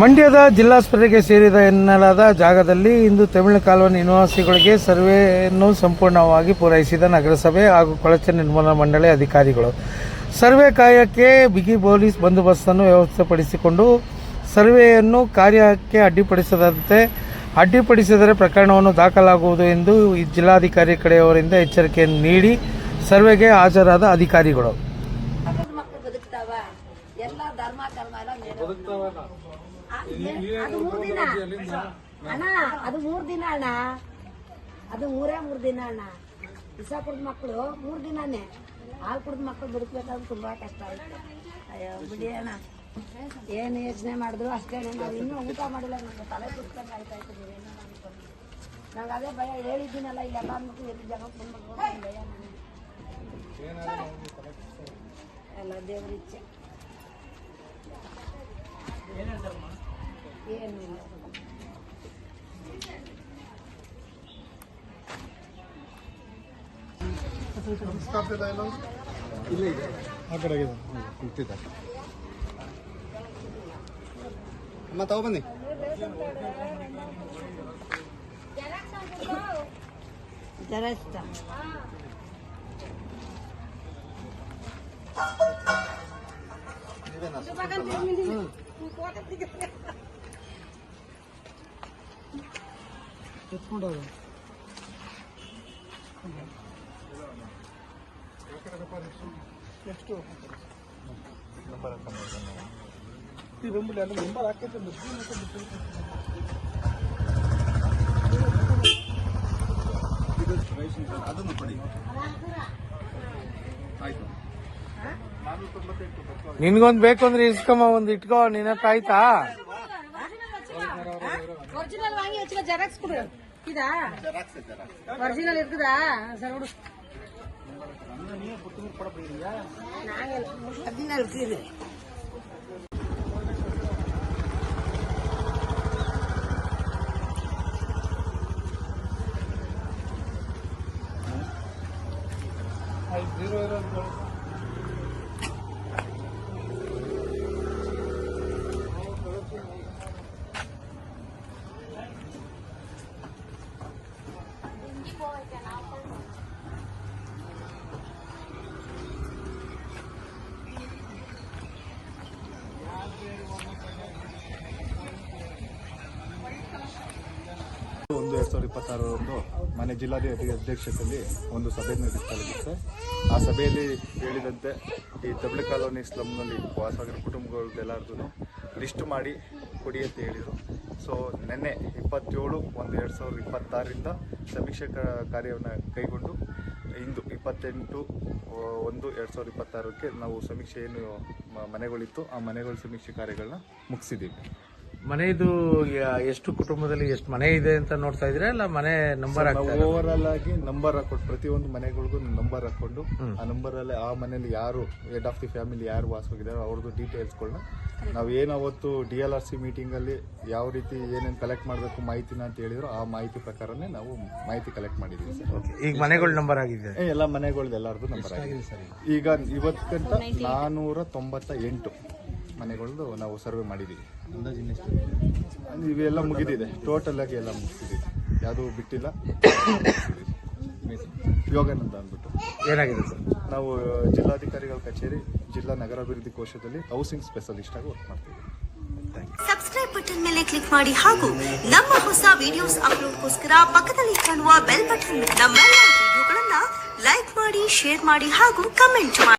ಮಂಡ್ಯದ ಜಿಲ್ಲಾಸ್ಪತ್ರೆಗೆ ಸೇರಿದ ಎನ್ನಲಾದ ಜಾಗದಲ್ಲಿ ಇಂದು ತಮಿಳು ಕಾಲೋನಿ ನಿವಾಸಿಗಳಿಗೆ ಸರ್ವೆಯನ್ನು ಸಂಪೂರ್ಣವಾಗಿ ಪೂರೈಸಿದ ನಗರಸಭೆ ಹಾಗೂ ಕೊಳಚೆ ನಿರ್ಮೂಲನಾ ಮಂಡಳಿ ಅಧಿಕಾರಿಗಳು. ಸರ್ವೆ ಕಾರ್ಯಕ್ಕೆ ಬಿಗಿ ಪೊಲೀಸ್ ಬಂದೋಬಸ್ತನ್ನು ವ್ಯವಸ್ಥೆಪಡಿಸಿಕೊಂಡು ಸರ್ವೆಯನ್ನು ಕಾರ್ಯಕ್ಕೆ ಅಡ್ಡಿಪಡಿಸದಂತೆ ಅಡ್ಡಿಪಡಿಸಿದರೆ ಪ್ರಕರಣವನ್ನು ದಾಖಲಾಗುವುದು ಎಂದು ಜಿಲ್ಲಾಧಿಕಾರಿ ಕಡೆಯವರಿಂದ ಎಚ್ಚರಿಕೆಯನ್ನು ನೀಡಿ ಸರ್ವೆಗೆ ಹಾಜರಾದ ಅಧಿಕಾರಿಗಳು. ಅದು ಮೂರ್ ದಿನ. ಅಣ್ಣ, ಅದು ಮೂರ್ ದಿನ ಅಣ್ಣ. ಅದು ಮೂರೇ ಮೂರ್ ದಿನ ಅಣ್ಣ. ವಿಷ ಮಕ್ಕಳು ಮೂರ್ ದಿನಾನೇ. ಹಾಲು ಕುಡ್ದ ಮಕ್ಕಳು ಬದುಕ್ಬೇಕಾದ್ರೆ ತುಂಬಾ ಕಷ್ಟ ಆಯ್ತು. ಅಯ್ಯೋ, ಬಿಡಿ ಅಣ್ಣ. ಏನು ಯೋಚನೆ ಮಾಡಿದ್ರು ಅಷ್ಟೇ ನಾವು ಇನ್ನೂ ಊಟ ಮಾಡಿಲ್ಲ. ನಮ್ಗೆ ತಲೆ ಕುಡ್ಕೊಂಡು ಆಯ್ತಾ ಇತ್ತು. ನಂಗೆ ಅದೇ ಭಯ. ಹೇಳಿದ್ದೀನಲ್ಲ ಇಲ್ಲೆಲ್ಲ ಅಂದ್ಬಿಟ್ಟು ಎಲ್ಲಿ ಜಾಗಕ್ಕೆ ಬಂದ್ಬಿಟ್ಟು ಭಯ ನನಗೆ. ಎಲ್ಲ ದೇವ್ರ ಇಚ್ಛೆ ಏನಿಲ್ಲ ಅಮ್ಮ ತಗೊಬನ್ನಿ ಇಷ್ಟ ಅದನ್ನು ಪಡಿ ಆಯ್ತು ನಿನ್ಗೊಂದ್ ಬೇಕು ಅಂದ್ರೆ ಇಸ್ಕೊಂಬ ಒಂದು ಇಟ್ಕೋ ನಿನ್ನ ಆಯ್ತಾ? வச்சுக்க ஜெராக்ஸ் கொடு. இதா ஒரிஜினல் இருக்குதா? சரி கொடு நாங்கள் ஒரிஜினல் இருக்குது ஜீரோ இருபது ಒಂದು ಎರಡ್ ಸಾವಿರದ ಇಪ್ಪತ್ತಾರರಂದು ಮನೆ ಜಿಲ್ಲಾಧಿಕಾರಿ ಅಧ್ಯಕ್ಷತೆಯಲ್ಲಿ ಒಂದು ಸಭೆ ನಡೆಸಲಾಗಿತ್ತು ಆ ಸಭೆಯಲ್ಲಿ ಹೇಳಿದಂತೆ ಈ ತಮಿಳು ಕಾಲೋನಿ ಸ್ಲಮ್ನಲ್ಲಿ ವಾಸವಾಗಿರೋ ಕುಟುಂಬಗಳದ್ದೆಲ್ಲರದು ಲಿಸ್ಟ್ ಮಾಡಿ ಕೊಡಿ ಅಂತ ಹೇಳಿದರು. ಸೊ ನಿನ್ನೆ ಇಪ್ಪತ್ತೇಳು ಒಂದು ಎರಡು ಸಾವಿರದ ಇಪ್ಪತ್ತಾರರಿಂದ ಸಮೀಕ್ಷೆ ಕಾರ್ಯವನ್ನು ಕೈಗೊಂಡು ಇಂದು ಇಪ್ಪತ್ತೆಂಟು ಒಂದು ಎರಡು ಸಾವಿರದ ಇಪ್ಪತ್ತಾರಕ್ಕೆ ನಾವು ಸಮೀಕ್ಷೆ ಏನು ಮನೆಗಳಿತ್ತು. ಆ ಮನೆಗಳ ಸಮೀಕ್ಷೆ ಕಾರ್ಯಗಳನ್ನ ಮುಗಿಸಿದ್ದೀವಿ. ಮನೆದು ಯ- ಎಷ್ಟು ಕುಟುಂಬದಲ್ಲಿ ಎಷ್ಟು ಮನೆ ಇದೆ ಅಂತ ನೋಡ್ತಾ ಇದ್ರೆ ಅಲ್ಲ ಮನೆ ನಂಬರ್ ನಾವು ಓವರ್ ಆಲ್ ಆಗಿ ನಂಬರ್ ಹಾಕೊಂಡು ಪ್ರತಿಯೊಂದು ಮನೆಗಳಿಗೂ ನಂಬರ್ ಹಾಕೊಂಡು ಆ ನಂಬರ್ ಅಲ್ಲಿ ಆ ಮನೇಲಿ ಯಾರು ಹೆಡ್ ಆಫ್ ದಿ ಫ್ಯಾಮಿಲಿ ಯಾರು ವಾಸವಾಗಿದ್ದಾರೆ ಅವ್ರದ್ದು ಡೀಟೇಲ್ಸ್ಗಳನ್ನ ನಾವು ಏನು ಅವತ್ತು D L R C meeting ಅಲ್ಲಿ ಯಾವ ರೀತಿ ಏನೇನು ಕಲೆಕ್ಟ್ ಮಾಡಬೇಕು ಮಾಹಿತಿನ ಅಂತ ಹೇಳಿದ್ರು ಆ ಮಾಹಿತಿ ಪ್ರಕಾರನೇ ನಾವು ಮಾಹಿತಿ ಕಲೆಕ್ಟ್ ಮಾಡಿದೀವಿ ಸರ್. ಈಗ ಮನೆಗಳ ನಂಬರ್ ಆಗಿದೆ. ಎಲ್ಲ ಮನೆಗಳ್ದು ಎಲ್ಲಾರ್ದು ನಂಬರ್ ಆಗಿದೆ. ಸರ್ ಈಗ? ಇವತ್ತಿಗಂತ ನಾನೂರ ತೊಂಬತ್ತ ಎಂಟು ಮನೆಗಳದ್ದು ನಾವು ಸರ್ವೆ ಮಾಡಿದ್ದೀವಿ ಅಂದ್ರೆ ಇವೆಲ್ಲ ಮುಗಿದಿದೆ. ಟೋಟಲ್ ಆಗಿ ಎಲ್ಲ ಮುಗಿಸಿದೆ ಯಾವುದೂ ಬಿಟ್ಟಿಲ್ಲ. ಯೋಗಾನಂದ ಅಂದ್ಬಿಟ್ಟು. ಏನಾಗಿದೆ ಸರ್? ನಾವು ಜಿಲ್ಲಾಧಿಕಾರಿಗಳ ಕಚೇರಿ ಜಿಲ್ಲಾ ನಗರಾಭಿವೃದ್ಧಿ ಕೋಶದಲ್ಲಿ ಹೌಸಿಂಗ್ ಸ್ಪೆಷಲಿಸ್ಟ್ ಆಗಿ ವರ್ಕ್ ಮಾಡ್ತೀವಿ ಸಬ್ಸ್ಕ್ರೈಬ್ ಬಟನ್ ಮೇಲೆ ಕ್ಲಿಕ್ ಮಾಡಿ ಹಾಗೂ ನಮ್ಮ ಹೊಸ ವಿಡಿಯೋಸ್ ಅಪ್ಲೋಡ್ಗೋಸ್ಕರ ಪಕ್ಕದಲ್ಲಿ ಕಾಣುವ ಬೆಲ್ ಬಟನ್ ನಮ್ಮೆಲ್ಲ ವಿಡಿಯೋಗಳನ್ನ ಲೈಕ್ ಮಾಡಿ ಶೇರ್ ಮಾಡಿ ಹಾಗೂ ಕಮೆಂಟ್ ಮಾಡಿ.